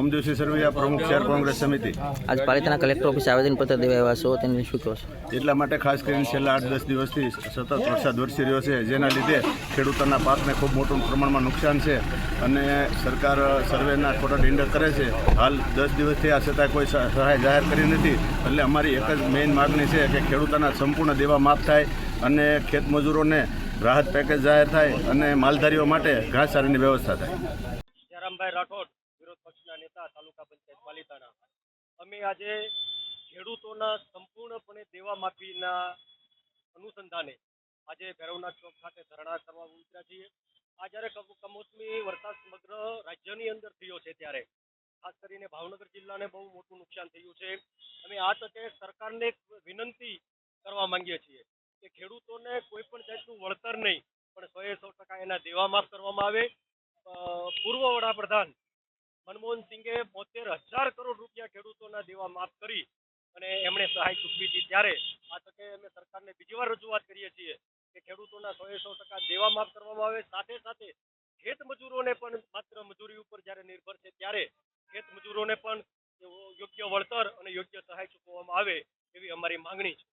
ઓમદેવસિંહ સરવૈયા પ્રમુખ શહેર કોંગ્રેસ સમિતિ. આજ પાલિતાના કલેક્ટર ઓફિસે આવેદનપત્ર દેવા આવ્યા છો તેને શું કહો છો? એટલા માટે ખાસ કરીને છેલ્લા આઠ દસ દિવસથી સતત વરસાદ વરસી રહ્યો છે જેના લીધે ખેડૂતોના પાકને ખૂબ મોટું પ્રમાણમાં નુકસાન છે અને સરકાર સર્વેના ખોટા ટેન્ડર કરે છે. હાલ દસ દિવસથી આ છતાં કોઈ સહાય જાહેર કરી નથી. એટલે અમારી એક જ મેઇન માગણી છે કે ખેડૂતોના સંપૂર્ણ દેવા માફ થાય અને ખેતમજૂરોને રાહત પેકેજ જાહેર થાય અને માલધારીઓ માટે ઘાસચારાની વ્યવસ્થા થાય. જયરામભાઈ રાઠોડ તાલુકા પંચાયત પાલિતાણા અમે આજે ખેડૂતોના સંપૂર્ણપણે દેવા માફીના અનુસંધાને આજે ભૈરવનાથ ચોક ખાતે ધરણા કરવા ઉતર્યા છીએ. આ જ્યારે કમ- કમોસમી વરસાદ સમગ્ર રાજ્યની અંદર થયો છે ત્યારે, ખાસ કરીને ભાવનગર જિલ્લાને બહુ મોટું નુકસાન થયું છે. અમે આ તકે સરકારને વિનંતી કરવા માંગીએ છીએ કે ખેડૂતોને કોઈ પણ જાતનું વળતર નહીં, પણ સો એ સો ટકા એના દેવા માફ કરવામાં આવે. પૂર્વ વડાપ્રધાન મનમોહન સિંઘે બોતેર હજાર કરોડ રૂપિયા ખેડૂતોના દેવા માફ કરી અને એમણે સહાય ચૂકવી હતી ત્યારે આ તકે અમે સરકારને બીજી વાર રજૂઆત કરીએ છીએ કે ખેડૂતોના સો સો ટકા દેવા માફ કરવામાં આવે. સાથે સાથે ખેત મજૂરોને પણ માત્ર મજૂરી ઉપર જ્યારે નિર્ભર છે ત્યારે ખેત મજૂરોને પણ યોગ્ય વળતર અને યોગ્ય સહાય ચૂકવવામાં આવે એવી અમારી માંગણી છે.